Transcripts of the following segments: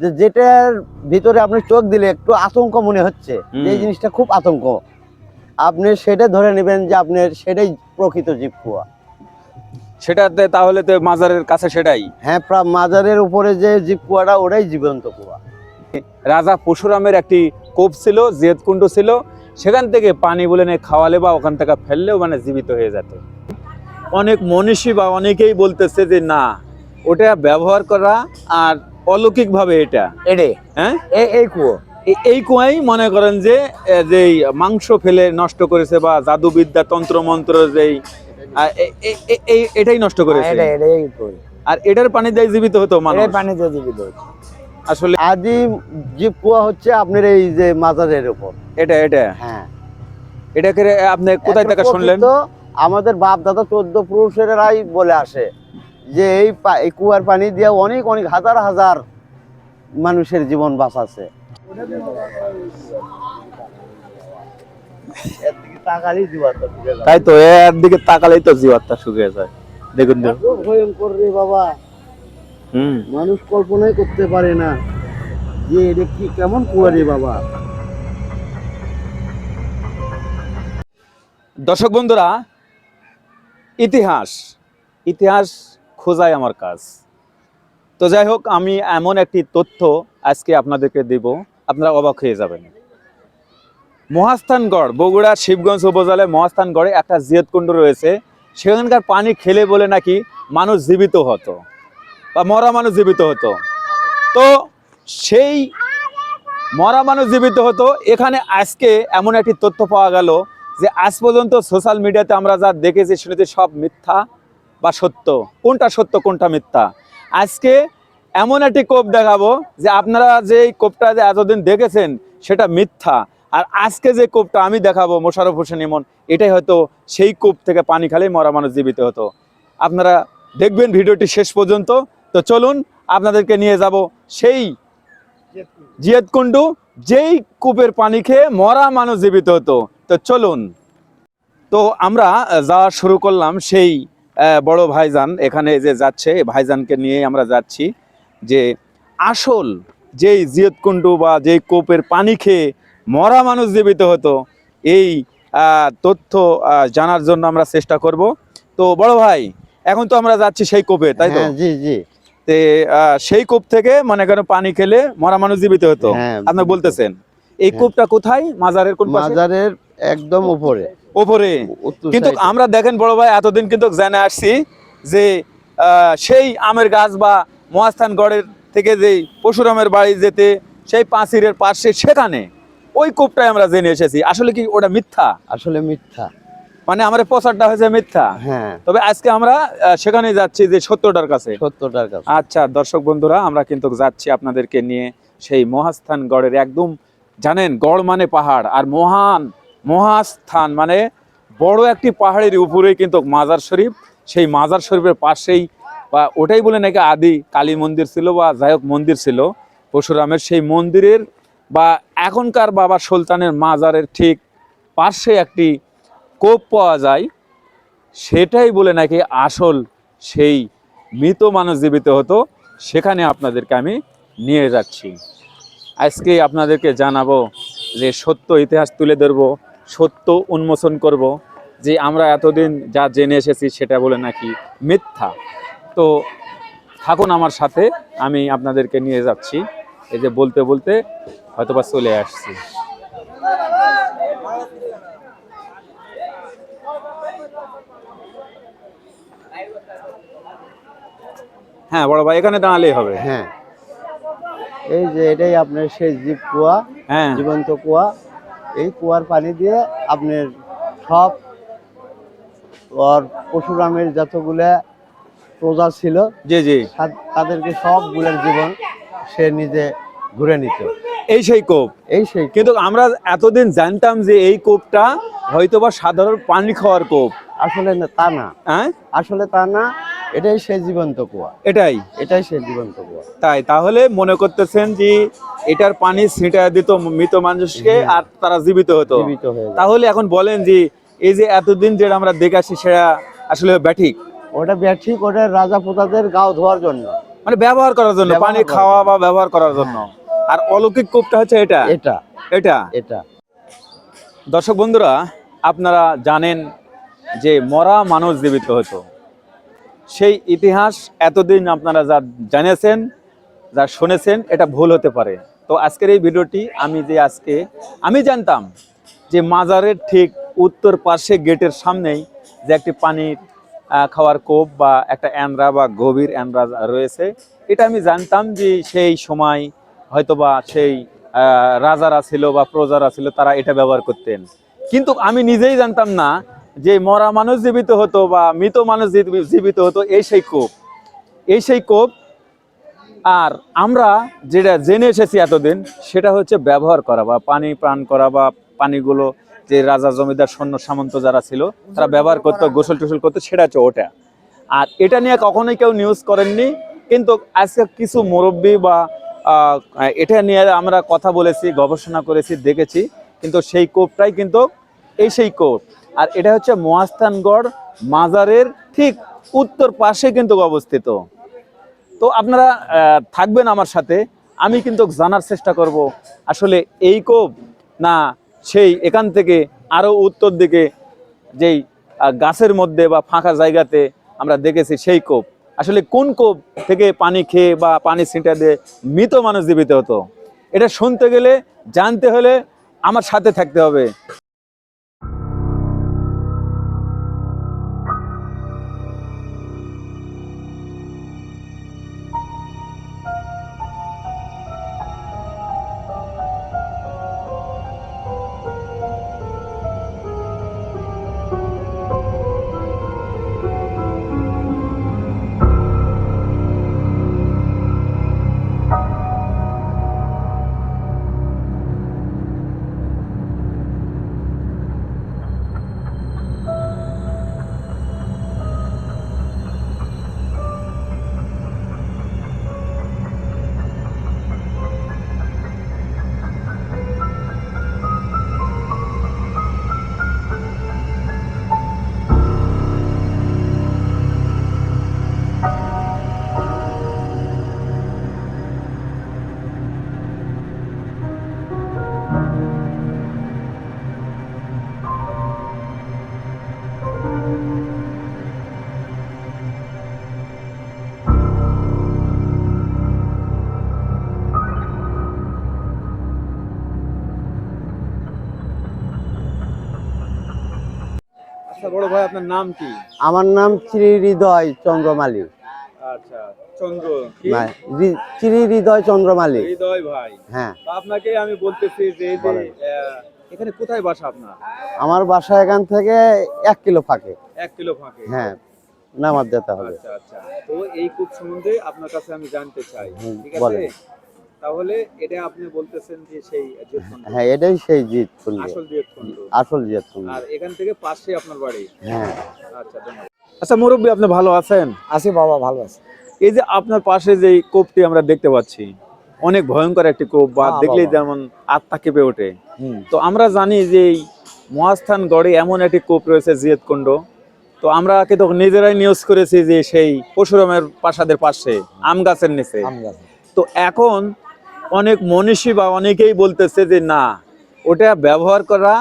যে যেটার ভিতরে আপনি চোখ দিলে একটু আতঙ্ক মনে হচ্ছে যে এই জিনিসটা খুব আতঙ্ক। আপনি সেটা ধরে নেবেন যে আপনার সেটাই প্রকৃত জীব কুয়া সেটাতে তাহলে তো মাজারের কাছে সেটাই। হ্যাঁ মাজারের উপরে যে জীব কুয়াটা ওটাই জীবন্ত কুয়া রাজা পরশুরামের একটি কোপ ছিল জেদকুণ্ড ছিল সেখান থেকে পানি বলে নিয়ে খাওয়ালে বা ওখান থেকে ফেললেও মানে জীবিত হয়ে যেত। অনেক মনীষী বা অনেকেই বলতেছে যে না ওটা ব্যবহার করা আর অলৌকিকভাবে এটা। এডে? হ্যাঁ? এই- কুয়ো? এই কুয়াই মনে করেন যে যেই মাংস ফেলে নষ্ট করেছে বা জাদুবিদ্যা তন্ত্রমন্ত্র যেই এটাই নষ্ট করেছে। এটা এটা এই কুয়ো। আর এটার পানি দিয়ে জীবিত হতো মানুষ। এটাই পানিতে জীবিত হচ্ছে। আসলে আদি জীব কুয়া হচ্ছে আপনার এই যে মাজারের উপর। এটা এটা? হ্যাঁ। এটাকে আপনি কোথায় থেকে শুনলেন? প্রকৃত আমাদের বাপ দাদা চোদ্দ পুরুষেরাই বলে আসে। যে এই কুয়ার পানি দিয়ে অনেক অনেক হাজার হাজার মানুষের জীবন বাঁচাচ্ছে। তাই তো এর দিকে তাকালেই তো জীবাত্মা শুকিয়ে যায়। দেখুন ভয়ঙ্কর রে বাবা। হুম। মানুষ কল্পনাই করতে পারে না যে এটা কি কেমন কুয়া রে বাবা। দর্শক বন্ধুরা ইতিহাস ইতিহাস খোঁজাই আমার কাজ। তো যাই হোক, আমি এমন একটি তথ্য আজকে আপনাদেরকে দেব, আপনারা অবাক হয়ে যাবেন। মহাস্থানগড়, বগুড়া, শিবগঞ্জ উপজেলায় মহাস্থানগড়ে একটা জিয়তকুণ্ড রয়েছে। সেখানকার পানি খেলে বলে নাকি মানুষ জীবিত হতো বা মরা মানুষ জীবিত হতো। তো সেই মরা মানুষ জীবিত হতো, এখানে আজকে এমন একটি তথ্য পাওয়া গেল যে আজ পর্যন্ত সোশ্যাল মিডিয়াতে আমরা যা দেখেছি, শুনেছি সব মিথ্যা। বা সত্য? কোনটা সত্য, কোনটা মিথ্যা? আজকে এমন একটি কোপ দেখাবো যে আপনারা যে কোপটা যে এতদিন দেখেছেন, সেটা মিথ্যা। আর আজকে যে কোপটা আমি দেখাবো মোশারফ হোসেন ইমন, এটাই হয়তো সেই কোপ থেকে পানি খালেই মরা মানুষ জীবিত হতো। আপনারা দেখবেন ভিডিওটি শেষ পর্যন্ত। তো চলুন, আপনাদেরকে নিয়ে যাব সেই জিয়তকুণ্ডু যেই কূপের পানি খেয়ে মরা মানুষ জীবিত হতো। তো চলুন। তো আমরা যাওয়া শুরু করলাম সেই বড় ভাইজান এখানে যে যাচ্ছে ভাইজানকে নিয়ে আমরা যাচ্ছি যে আসল যেই জিয়তকুণ্ডু বা যেই কোপের পানি খেয়ে মরা মানুষ জীবিত হতো এই তথ্য জানার জন্য আমরা চেষ্টা করব। তো বড় ভাই এখন তো আমরা যাচ্ছি সেই কোপে তাই তো? হ্যাঁ, জি জি। তে সেই কূপ থেকে মনে করেন পানি খেলে মরা মানুষ জীবিত হতো। হ্যাঁ, আপনি বলতেছেন এই হ্যাঁ। কূপটা কোথায়? মাজারের কোন মাজারের একদম উপরে। ওপরে। কিন্তু আমরা দেখেন বড় ভাই এতদিন কিন্তু জেনে আসছি যে সেই আমের গাছ বা মহাস্থান গড়ের থেকে যে পশুরামের বাড়ি যেতে সেই পাঁচিরের পাশে সেখানে ওই কূপটাই আমরা জেনে এসেছি। আসলে কি ওটা মিথ্যা? আসলে মিথ্যা। মানে আমার প্রচারটা হয়েছে মিথ্যা? হ্যাঁ। তবে আজকে আমরা সেখানে যাচ্ছি যে সত্যটার কাছে। সত্যটার কাছে। আচ্ছা দর্শক বন্ধুরা আমরা কিন্তু যাচ্ছি আপনাদেরকে নিয়ে সেই মহাস্থান গড়ের একদম জানেন গড় মানে পাহাড়। আর মহান মহাস্থান মানে বড় একটি পাহাড়ের উপরেই কিন্তু মাজার শরীফ। সেই মাজার শরীফের পাশেই, বা ওটাই বলে নাকি আদি কালী মন্দির ছিল বা যাই মন্দির ছিল, পরশুরামের সেই মন্দিরের বা এখনকার বাবা সুলতানের মাজারের ঠিক পাশে একটি কোপ পাওয়া যায়। সেটাই বলে নাকি আসল সেই মৃত মানুষ জীবিত হতো। সেখানে আপনাদেরকে আমি নিয়ে যাচ্ছি। আজকে আপনাদেরকে জানাব যে সত্য ইতিহাস তুলে ধরবো। সত্য উন্মোচন করব যে আমরা এতদিন যা জেনে এসেছি সেটা বলে নাকি মিথ্যা। তো থাকুন আমার সাথে আমি আপনাদেরকে নিয়ে যাচ্ছি। এই যে বলতে বলতে হয়তোবা চলে আসছি। হ্যাঁ বড় ভাই এখানে দাঁড়ালেই হবে। হ্যাঁ। এই যে এটাই আপনার সেই জীব কুয়া হ্যাঁ। জীবন্ত কুয়া। এই কুয়ার পানি দিয়ে আপনার সব আর পশুরামের যতগুলা প্রজা ছিল জি জি। তা- তাদেরকে সবগুলোর জীবন সে নিজে ঘুরে নিত। এই সেই কোপ। এই সেই কিন্তু আমরা এতদিন জানতাম যে এই কোপটা হয়তোবা সাধারণ পানি খাওয়ার কোপ। আসলে না তা না। হ্যাঁ? আসলে তা না এটাই সেই জীবন্ত কুয়া। এটাই। এটাই সেই জীবন্ত কুয়া। তাই তাহলে মনে করতেছেন যে এটার পানি ছিটা দিত মৃত মানুষকে আর তারা জীবিত হতো। জীবিত হয়ে তাহলে এখন বলেন যে এই যে এতদিন যেটা আমরা দেখে আসছি সেটা আসলে ব্যাঠিক? ওটা ব্যাঠিক ওটা রাজা প্রতাদের গাও ধোয়ার জন্য। মানে ব্যবহার করার জন্য পানি খাওয়া বা ব্যবহার করার জন্য। আর অলৌকিক কূপটা হচ্ছে এটা? এটা। এটা? এটা। দর্শক বন্ধুরা আপনারা জানেন যে মরা মানুষ জীবিত হতো। সেই ইতিহাস এতদিন আপনারা যা জানিয়েছেন যা শুনেছেন, এটা ভুল হতে পারে। তো আজকের এই ভিডিওটি আমি যে আজকে, আমি জানতাম যে মাজারের ঠিক উত্তর পাশে গেটের সামনেই যে একটি পানির খাওয়ার কোপ বা একটা অ্যানরা বা গভীর অ্যানরা রয়েছে, এটা আমি জানতাম যে সেই সময় হয়তোবা সেই রাজারা ছিল বা প্রজারা ছিল, তারা এটা ব্যবহার করতেন। কিন্তু আমি নিজেই জানতাম না যে মরা মানুষ জীবিত হতো বা মৃত মানুষ জীবি- জীবিত হতো, এই সেই কোপ। এই সেই কোপ, আর আমরা যেটা জেনে এসেছি এতদিন, সেটা হচ্ছে ব্যবহার করা বা পানি পান করা বা পানিগুলো যে রাজা জমিদার সৈন্য সামন্ত যারা ছিল, তারা ব্যবহার করতো, গোসল টোসল করতো, সেটা হচ্ছে ওটা। আর এটা নিয়ে কখনোই কেউ নিউজ করেননি, কিন্তু আজকে কিছু মুরব্বী বা এটা নিয়ে আমরা কথা বলেছি, গবেষণা করেছি, দেখেছি, কিন্তু সেই কোপটাই কিন্তু, এই সেই কোপ। আর এটা হচ্ছে মহাস্থানগড় মাজারের ঠিক উত্তর পাশে কিন্তু অবস্থিত। তো আপনারা থাকবেন আমার সাথে, আমি কিন্তু জানার চেষ্টা করব, আসলে এই কোপ না সেই এখান থেকে আরও উত্তর দিকে যেই গাছের মধ্যে বা ফাঁকা জায়গাতে আমরা দেখেছি সেই কোপ। আসলে কোন কোপ থেকে পানি খেয়ে বা পানি ছিটা দিয়ে মৃত মানুষ জীবিত হতো? এটা শুনতে গেলে, জানতে হলে আমার সাথে থাকতে হবে। আচ্ছা বড় ভাই আপনার নাম কি? আমার নাম শ্রী হৃদয় চন্দ্রমালী আচ্ছা চন্দ্র শ্রী হৃদয় চন্দ্রমালী হৃদয় ভাই। হ্যাঁ। তো আপনাকে আমি বলতেছি যে এই যে বলেন। আহ, এখানে কোথায় বাসা আপনার? আমার বাসা এখান থেকে এক কিলো ফাঁকে। এক কিলো ফাঁকে। হ্যাঁ নামাজ যেতে হবে। আচ্ছা আচ্ছা। তো এই কূপ সম্বন্ধে আপনার কাছে আমি জানতে চাই। হুম, ঠিক আছে? বলেন। তাহলে এটা আপনি বলতেছেন যে সেই হ্যাঁ এটাই সেই জিত আসল জিয়তখণ্ড। আসল জিত আর এখান থেকে পাশে আপনার বাড়ি? হ্যাঁ। আচ্ছা ধন্যবাদ। আচ্ছা মুরব্বী আপনি ভালো আছেন? আছি বাবা ভালো আছে। এই যে আপনার পাশে যে কোপটি আমরা দেখতে পাচ্ছি অনেক ভয়ঙ্কর একটি কোপ বা হ্যাঁ, দেখলেই যেমন আত্মা কেঁপে ওঠে। হুম। তো আমরা জানি যে মহাস্থান গড়ে এমন একটি কোপ রয়েছে জিয়তকুণ্ড তো আমরা কিন্তু নিজেরাই নিউজ করেছি যে সেই পরশুরামের প্রাসাদের পাশে আম গাছের নিচে। তো এখন অনেক মনীষী বা অনেকেই বলতেছে যে না ওটা ব্যবহার করা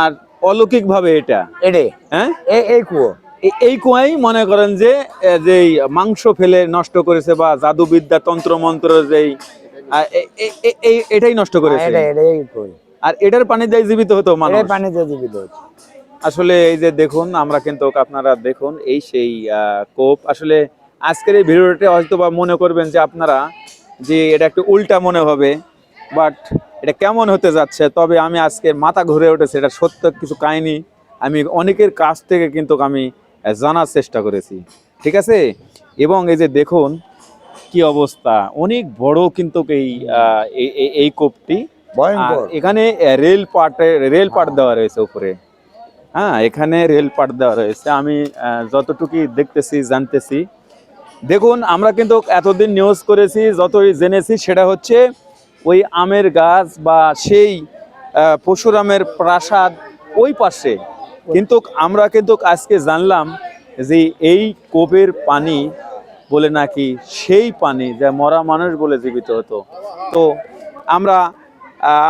আর অলৌকিক ভাবে এটা। এডে? হ্যাঁ? এই কুয়ো? এই কুয়াই মনে করেন যে যেই মাংস ফেলে নষ্ট করেছে বা জাদুবিদ্যা তন্ত্র মন্ত্র যেই এটাই নষ্ট করেছে। এই কুয়ো। আর এটার পানি দিয়ে জীবিত হতো মানুষ। এটাই পানিতে জীবিত হচ্ছে আসলে এই যে দেখুন আমরা কিন্তু আপনারা দেখুন এই সেই কোপ। আসলে আজকের এই ভিডিওটা হয়তো বা মনে করবেন যে আপনারা যে এটা একটু উল্টা মনে হবে বাট এটা কেমন হতে যাচ্ছে তবে আমি আজকে মাথা ঘুরে উঠেছে এটা সত্য কিছু কাহিনি। আমি অনেকের কাছ থেকে কিন্তু আমি জানার চেষ্টা করেছি ঠিক আছে? এবং এই যে দেখুন কি অবস্থা অনেক বড় কিন্তু এই এই- কোপটি। এখানে রেল পার্টে রেল পার্ট দেওয়া রয়েছে উপরে। হ্যাঁ এখানে রেল পার্ট দেওয়া রয়েছে। আমি আহ, যতটুকু দেখতেছি জানতেছি দেখুন আমরা কিন্তু এতদিন নিউজ করেছি যতই জেনেছি সেটা হচ্ছে ওই আমের গাছ বা সেই আহ, পরশুরামের প্রাসাদ ওই পাশে। কিন্তু আমরা কিন্তু আজকে জানলাম যে এই কোপের পানি বলে নাকি সেই পানি যা মরা মানুষ বলে জীবিত হতো। তো আমরা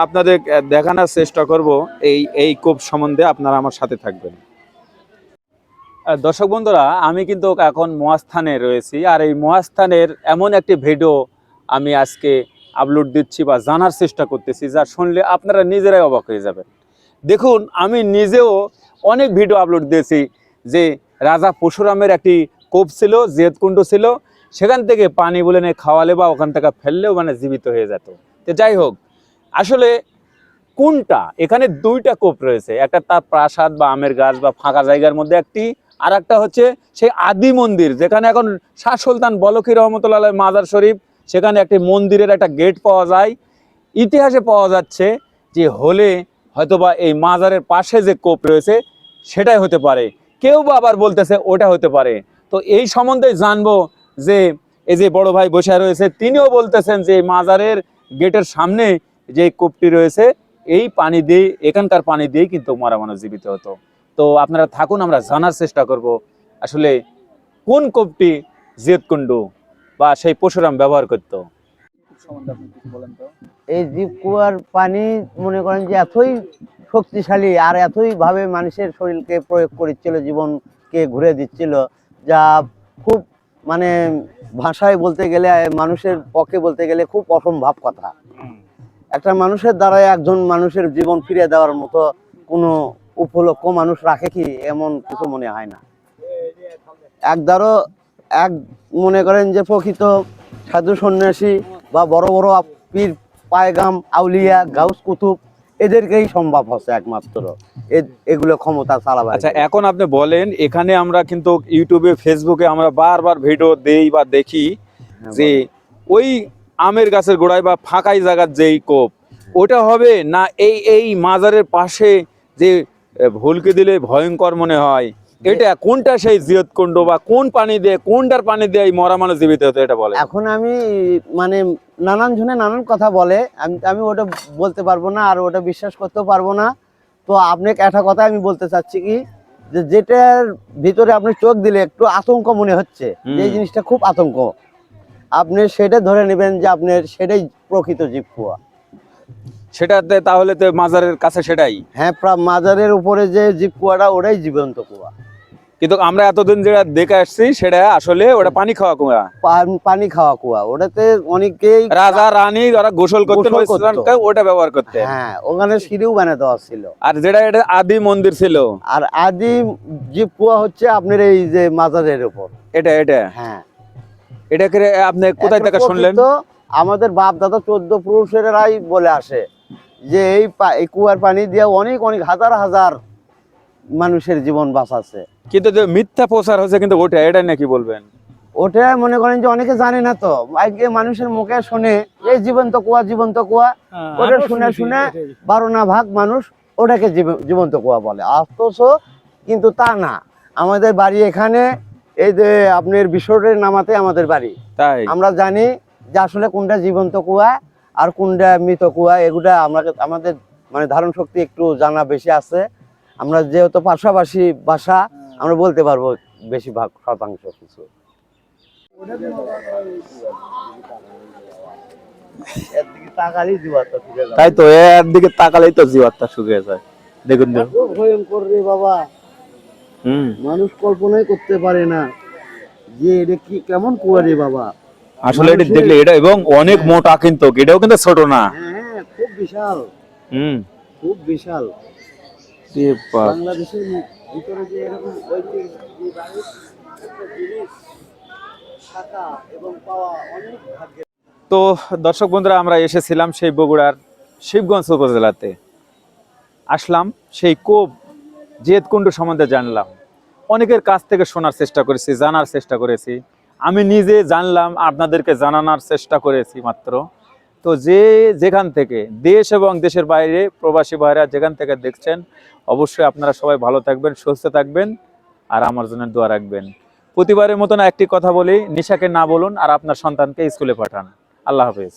আপনাদের দেখানোর চেষ্টা করব এই এই কোপ সম্বন্ধে আপনারা আমার সাথে থাকবেন। দর্শক বন্ধুরা, আমি কিন্তু এখন মহাস্থানে রয়েছি আর এই মহাস্থানের এমন একটি ভিডিও আমি আজকে আপলোড দিচ্ছি বা জানার চেষ্টা করতেছি যা শুনলে আপনারা নিজেরাই অবাক হয়ে যাবেন। দেখুন, আমি নিজেও অনেক ভিডিও আপলোড দিয়েছি যে রাজা পরশুরামের একটি কোপ ছিল, জেদকুণ্ড ছিল, সেখান থেকে পানি বলে নিয়ে খাওয়ালে বা ওখান থেকে ফেললেও মানে জীবিত হয়ে যেত। তো যাই হোক, আসলে কোনটা? এখানে দুইটা কোপ রয়েছে, একটা তার প্রাসাদ বা আমের গাছ বা ফাঁকা জায়গার মধ্যে একটি আর একটা হচ্ছে সেই আদি মন্দির, যেখানে এখন শাহ সুলতান বলকি রহমতুল্লাহ মাজার শরীফ, সেখানে একটি মন্দিরের একটা গেট পাওয়া যায়। ইতিহাসে পাওয়া যাচ্ছে যে হলে হয়তোবা এই মাজারের পাশে যে কোপ রয়েছে, সেটাই হতে পারে। কেউ বা আবার বলতেছে ওটা হতে পারে। তো এই সম্বন্ধে জানব যে এই যে বড় ভাই বসে রয়েছে, তিনিও বলতেছেন যে মাজারের গেটের সামনে যে কূপটি রয়েছে, এই পানি দিয়ে, এখানকার পানি দিয়েই কিন্তু মারা মানুষ জীবিত হতো। তো আপনারা থাকুন আমরা জানার চেষ্টা করব। আসলে কোন কূপটি জেদকুণ্ডু বা সেই পশুরাম ব্যবহার করতো? এই জীব কুয়ার পানি মনে করেন যে এতই শক্তিশালী আর এতই ভাবে মানুষের শরীরকে প্রয়োগ করেছিল জীবনকে ঘুরে দিচ্ছিল যা খুব মানে ভাষায় বলতে গেলে মানুষের পক্ষে বলতে গেলে খুব অসম্ভব কথা। একটা মানুষের দ্বারা একজন মানুষের জীবন ফিরে দেওয়ার মতো কোনো উপলক্ষ মানুষ রাখে কি এমন কিছু মনে হয় না? এক দ্বারও এক মনে করেন যে প্রকৃত সাধু সন্ন্যাসী বা বড় বড় পীর পায়গাম আউলিয়া গাউস কুতুব এদেরকেই সম্ভব হচ্ছে একমাত্র। এ- এগুলো ক্ষমতা চালাবে আচ্ছা এখন আপনি বলেন এখানে আমরা কিন্তু ইউটিউবে ফেসবুকে আমরা বারবার ভিডিও দেই বা দেখি যে ওই আমের গাছের গোড়ায় বা ফাঁকাই জায়গার যেই কোপ ওটা হবে না এই এই মাজারের পাশে যে ভুলকে দিলে ভয়ঙ্কর মনে হয়। এটা কোনটা সেই জিয়ত কুণ্ড বা কোন পানি দিয়ে কোনটার পানি দিয়ে মরা মানুষ জীবিত হতো এটা বলে এখন আমি মানে নানান জনে নানান কথা বলে আমি আমি ওটা বলতে পারব না আর ওটা বিশ্বাস করতেও পারব না। তো আপনাকে একটা কথা আমি বলতে চাচ্ছি কি যে যেটার ভিতরে আপনি চোখ দিলে একটু আতঙ্ক মনে হচ্ছে এই জিনিসটা খুব আতঙ্ক। আপনি সেটা ধরে নেবেন যে আপনার সেটাই প্রকৃত জীব কুয়া সেটাতে তাহলে তো মাজারের কাছে সেটাই। হ্যাঁ মাজারের উপরে যে জীব কুয়াটা ওটাই জীবন্ত কুয়া। কিন্তু আমরা এতদিন যেটা দেখে আসছি সেটা আসলে ওটা পানি খাওয়া কুয়া। পান- খাওয়া কুয়া। ওটাতে অনেকেই রাজা রানী ওরা গোসল করতে। ওটা ব্যবহার করতে হ্যাঁ ওখানে সিঁড়িও বানিয়ে দেওয়া ছিল। আর যেটা এটা আদি মন্দির ছিল। আর আদি জীব কুয়া হচ্ছে আপনার এই যে মাজারের উপর। এটা এটা? হ্যাঁ। এটাকে আপনি কোথায় থেকে শুনলেন? তো আমাদের বাপ দাদা চোদ্দ পুরুষেরাই বলে আসে। যে এই কুয়ার পানি দিয়ে অনেক অনেক হাজার হাজার মানুষের জীবন বাঁচাচ্ছে। কিন্তু যে মিথ্যা প্রচার হচ্ছে কিন্তু ওটা এটা নাকি বলবেন? ওটা মনে করেন যে অনেকে জানে না তো। আজকে মানুষের মুখে শুনে এই জীবন্ত কুয়া জীবন্ত কুয়া। ওটা শুনে শুনে বারো না ভাগ মানুষ ওটাকে জীবন্ত কুয়া বলে। অথচ কিন্তু তা না। আমাদের বাড়ি এখানে এই যে আপনার বিশ্বরের নামাতে আমাদের বাড়ি। তাই? আমরা জানি যে আসলে কোনটা জীবন্ত কুয়া আর কোনটা মৃত কুয়া এগুলা আমরা আমাদের মানে ধারণ শক্তি একটু জানা বেশি আছে। আমরা যেহেতু পাশাপাশি ভাষা আমরা বলতে পারব বেশিরভাগ শতাংশ কিছু। তাই তো এর দিকে তাকালেই তো জীবাত্মা শুকিয়ে যায়। দেখুন ভয়ঙ্কর রে বাবা। হুম। মানুষ কল্পনাই করতে পারে না যে এটা কি কেমন কুয়া রে বাবা। আসলে এটা দেখলে এটা এবং অনেক মোটা কিন্তু এটাও কিন্তু ছোট না। হ্যাঁ খুব বিশাল। হুম। খুব বিশাল। বাংলাদেশের ভিতরে যে এরকম থাকা এবং পাওয়া অনেক ভাগ্যের। তো দর্শক বন্ধুরা আমরা এসেছিলাম সেই বগুড়ার শিবগঞ্জ উপজেলাতে। আসলাম সেই কোপ জেদকুণ্ড সম্বন্ধে জানলাম। অনেকের কাছ থেকে শোনার চেষ্টা করেছি জানার চেষ্টা করেছি। আমি নিজে জানলাম, আপনাদেরকে জানানোর চেষ্টা করেছি মাত্র। তো যে যেখান থেকে, দেশ এবং দেশের বাইরে প্রবাসী ভাইরা যেখান থেকে দেখছেন, অবশ্যই আপনারা সবাই ভালো থাকবেন, সুস্থ থাকবেন, আর আমার জন্য দোয়া রাখবেন। প্রতিবারের মতন একটি কথা বলি, নিশাকে না বলুন আর আপনার সন্তানকে স্কুলে পাঠান। আল্লাহ হাফেজ।